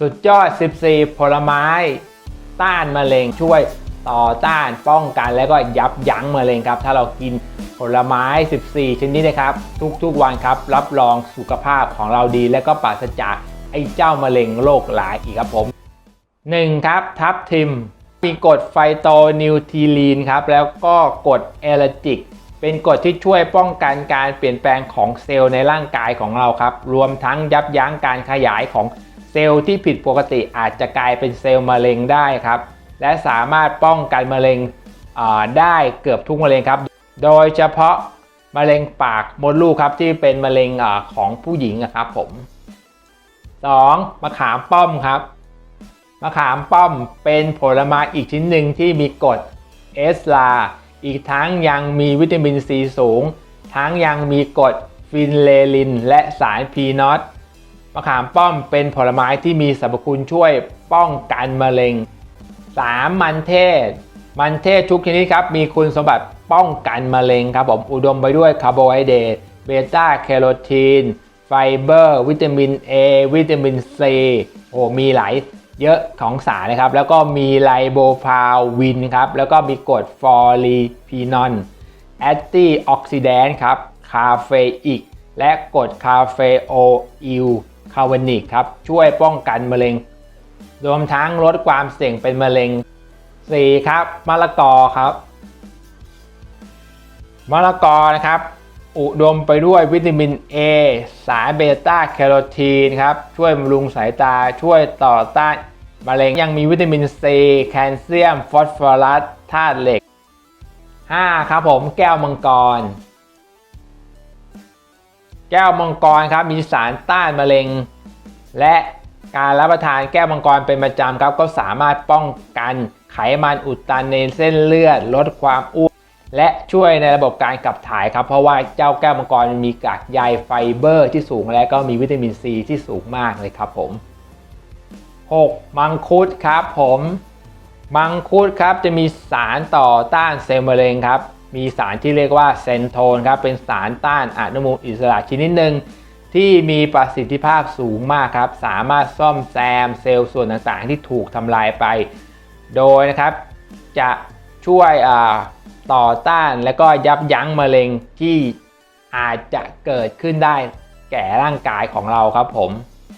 สุดยอด 14 ผลไม้ ต้านมะเร็งช่วยต่อต้านป้องกันและก็ยับยั้งมะเร็งครับ ถ้าเรากินผลไม้ 14 ชนิดนะครับ ทุกๆวันครับ รับรองสุขภาพของเราดี และก็ปราศจากไอ้เจ้ามะเร็งโรคหลายอีกครับผม 1. ครับ ทับทิม มีกรดไฟโตนิวทีลีนครับ แล้วก็กรดเอลจิก เป็นกรดที่ช่วยป้องกันการเปลี่ยนแปลงของเซลล์ในร่างกายของเราครับ รวมทั้งยับยั้งการขยายของ เซลล์ที่ผิดปกติอาจจะกลายเป็นเซลล์มะเร็งได้ครับ และสามารถป้องกันมะเร็งได้เกือบทุกมะเร็งครับ โดยเฉพาะมะเร็งปากมดลูกครับที่เป็นมะเร็งอของผู้หญิงอะครับผม 2. มะขามป้อมครับ มะขามป้อมเป็นผลไม้อีกชิ้นหนึ่งที่มีกรดเอสลา อีกทั้งยังมีวิตามินซีสูง ทั้งยังมีกรดฟินเลลิน และสารพีนอต มะขามป้อมเป็นผลไม้ที่มีสรรพคุณช่วยป้องกันมะเร็ง 3. มันเทศ มันเทศทุกชนิดครับ มีคุณสมบัติป้องกันมะเร็งครับผมอุดมไปด้วยคาร์โบไฮเดรตเบต้าแคโรทีน ไฟเบอร์ วิตามิน A วิตามิน C โอ้มีหลายเยอะของสารนะครับ แล้วก็มีไลโบพาวินครับ แล้วก็มีกรดฟอรีพีนอนแอนตี้ออกซิแดนต์ครับ คาเฟอีกและกรดคาเฟโออิล คาวานิกครับช่วยป้องกันมะเร็ง รวมทั้งลดความเสี่ยงเป็นมะเร็ง 4. ครับมะละกอครับมะละกอนะครับ อุดมไปด้วยวิตามิน A สารเบต้าแคโรทีนครับช่วยบำรุงสายตาช่วยต่อต้านมะเร็งยังมีวิตามิน C แคลเซียม ฟอสฟอรัสธาตุเหล็ก 5. ครับผมแก้วมังกร แก้วมังกรครับมีสารต้านมะเร็ง และการรับประทานแก้วมังกรเป็นประจำครับ ก็สามารถป้องกันไขมันอุดตันในเส้นเลือด ลดความอ้วนและช่วยในระบบการขับถ่ายครับ เพราะว่าเจ้าแก้วมังกรมีกากใยไฟเบอร์ที่สูงและก็มีวิตามินซีที่สูงมากเลยครับผม 6. มังคุดครับผม มังคุดครับจะมีสารต่อต้านเซลล์มะเร็งครับ มีสารที่เรียกว่าเซนโทนครับเป็นสารต้านอนุมูลอิสระชนิดหนึ่งที่มีประสิทธิภาพสูงมากครับ สามารถซ่อมแซมเซลล์ส่วนต่างๆ ที่ถูกทำลายไป โดยนะครับจะช่วยต่อต้านและก็ยับยั้งมะเร็งที่อาจจะเกิดขึ้นได้แก่ร่างกายของเราครับผม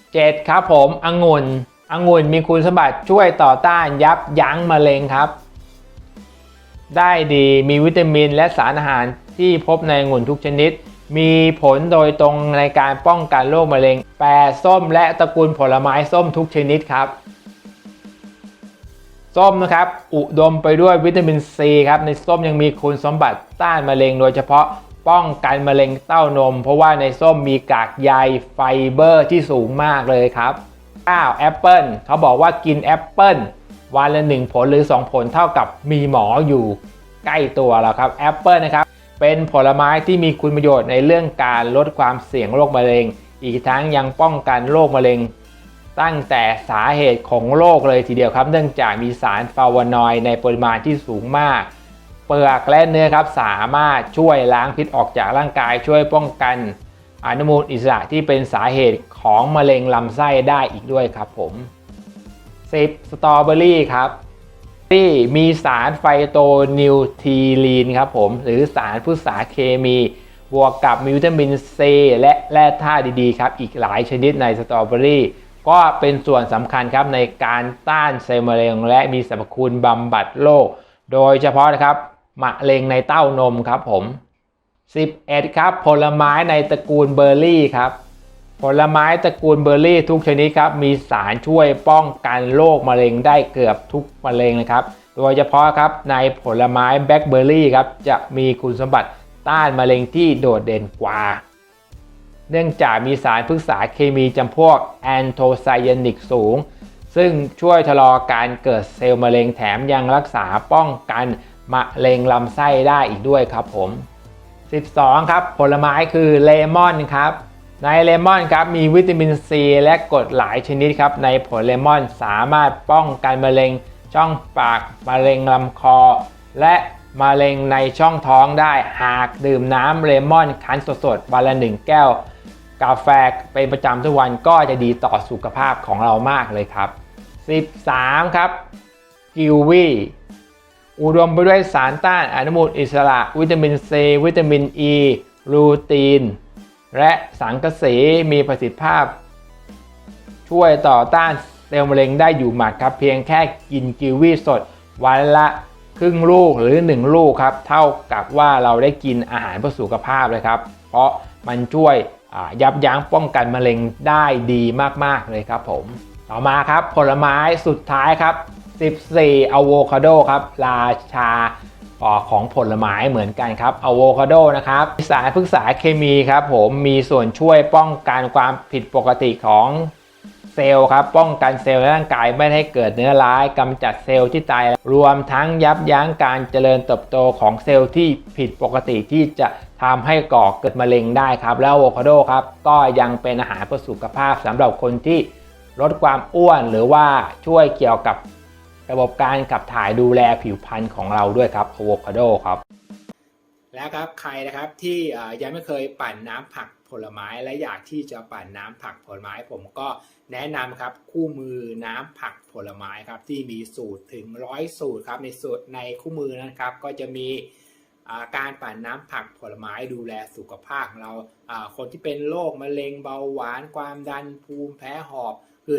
7. ครับผมองุ่นองุ่นมีคุณสมบัติช่วยต่อต้านยับยั้งมะเร็งครับ ได้ดีมีวิตามินและสารอาหารที่พบในองุ่นทุกชนิด มีผลโดยตรงในการป้องกันโรคมะเร็ง แปรส้มและตระกูลผลไม้ส้มทุกชนิดครับ ส้มนะครับ อุดมไปด้วยวิตามินซีครับ ในส้มยังมีคุณสมบัติต้านมะเร็งโดยเฉพาะป้องกันมะเร็งเต้านม เพราะว่าในส้มมีกากใยไฟเบอร์ที่สูงมากเลยครับ 9. แอปเปิลเขาบอกว่ากินแอปเปิล วันละ1ผลหรือ 2 ผลเท่ากับมีหมออยู่ใกล้ตัวเราครับแอปเปิลนะครับเป็นผลไม้ที่มีคุณประโยชน์ในเรื่องการลดความเสี่ยงโรคมะเร็ง อีกทั้งยังป้องกันโรคมะเร็ง ตั้งแต่สาเหตุของโรคเลยทีเดียวครับ เนื่องจากมีสารฟลาวานอยด์ในปริมาณที่สูงมาก เปลือกและเนื้อครับสามารถช่วยล้างพิษออกจากร่างกายช่วยป้องกันอนุมูลอิสระที่เป็นสาเหตุของมะเร็งลำไส้ได้อีกด้วยครับผม 10. สตรอเบอรี่ครับที่มีสารไฟโตนิวทีลีนครับผมหรือสารพุษาเคมีบวกกับมีวิตามินซีและแร่ธาตุดีๆครับ อีกหลายชนิดในสตรอเบอรี่ ก็เป็นส่วนสำคัญครับในการต้านเซลล์มะเร็งและมีสรรพคุณบำบัดโรคโดยเฉพาะนะครับมะเร็งในเต้านมครับผม 11 ครับ ผลไม้ในตระกูลเบอร์รี่ครับ ผลไม้ตระกูลเบอร์รี่ทุกชนิดครับมีสารช่วยป้องกันโรคมะเร็งได้เกือบทุกมะเร็งนะครับ โดยเฉพาะครับในผลไม้แบล็คเบอร์รี่ครับจะมีคุณสมบัติต้านมะเร็งที่โดดเด่นกว่า เนื่องจากมีสารพฤกษาเคมีจำพวกแอนโทไซยานิกสูง ซึ่งช่วยชะลอการเกิดเซลล์มะเร็งแถมยังรักษาป้องกันมะเร็งลำไส้ได้อีกด้วยครับผม 12 ครับ ผลไม้คือเลมอนครับ ในเลมอนครับมีวิตามินซีและกรดหลายชนิดครับ ในผลเลมอนสามารถป้องกันมะเร็งช่องปากมะเร็งลำคอ และมะเร็งในช่องท้องได้หากดื่มน้ำเลมอนคั้นสดๆวันละ1แก้ว กาแฟเป็นประจำทุกวันก็จะดีต่อสุขภาพของเรามากเลยครับ 13 ครับกิววีอุดมไปด้วยสารต้านอนุมูลอิสระ วิตามินซีวิตามินอีลูตีน และสังกะสีมีประสิทธิภาพ ช่วยต่อต้านเซลล์มะเร็งได้อยู่หมัดครับ เพียงแค่กินกิวีสด วันละครึ่งลูกหรือ 1 ลูกครับ เท่ากับว่าเราได้กินอาหารเพื่อสุขภาพเลยครับ เพราะมันช่วยยับยั้งป้องกันมะเร็งได้ดีมาก ๆ เลยครับผม ต่อมาครับผลไม้สุดท้ายครับ 14อะโวคาโดครับ ราชา ของผลไม้เหมือนกันครับอะโวคาโดนะครับสารพฤกษาเคมีครับผมมีส่วนช่วยป้องกันความผิดปกติของเซลล์ครับป้องกันเซลล์ในร่างกายไม่ให้เกิดเนื้อร้ายกำจัดเซลล์ที่ตายรวมทั้งยับยั้งการเจริญเติบโตของเซลล์ที่ผิดปกติที่จะทำให้ก่อเกิดมะเร็งได้ครับ แล้วอะโวคาโดครับก็ยังเป็นอาหารเพื่อสุขภาพสำหรับคนที่ลดความอ้วนหรือว่าช่วยเกี่ยวกับ ระบบการขับถ่ายดูแลผิวพรรณของเราด้วยครับอะโวคาโดครับ แล้วครับใครนะครับที่ยังไม่เคยปั่นน้ำผักผลไม้และอยากที่จะปั่นน้ำผักผลไม้ ผมก็แนะนำครับคู่มือน้ำผักผลไม้ครับที่มีสูตรถึงร้อยสูตรครับในสูตรในคู่มือนะครับ ก็จะมีการปั่นน้ำผักผลไม้ดูแลสุขภาพของเราอ่าคนที่เป็นโรคมะเร็งเบาหวานความดันภูมิแพ้หอบคือ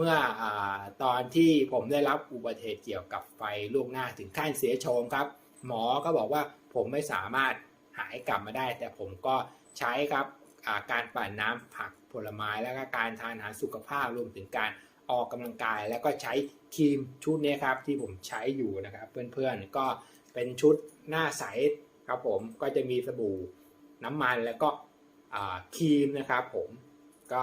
เมื่ออตอนที่ผมได้รับอุบัติเหตุเกี่ยวกับไฟล่วงหน้าถึงขั้นเสียโฉมครับ หมอก็บอกว่าผมไม่สามารถหายกลับมาได้ แต่ผมก็ใช้ครับาการปั่นน้ำผักผลไม้แล้วก็การทานอาหารสุขภาพรวมถึงการออกกำลังกาย แล้วก็ใช้ครีมชุดนี้ครับที่ผมใช้อยู่นะครับ เพื่อนๆก็เป็นชุดหน้าใสครับผมก็จะมีสบู่น้ำมันแล้วก็ครีมนะครับผมก็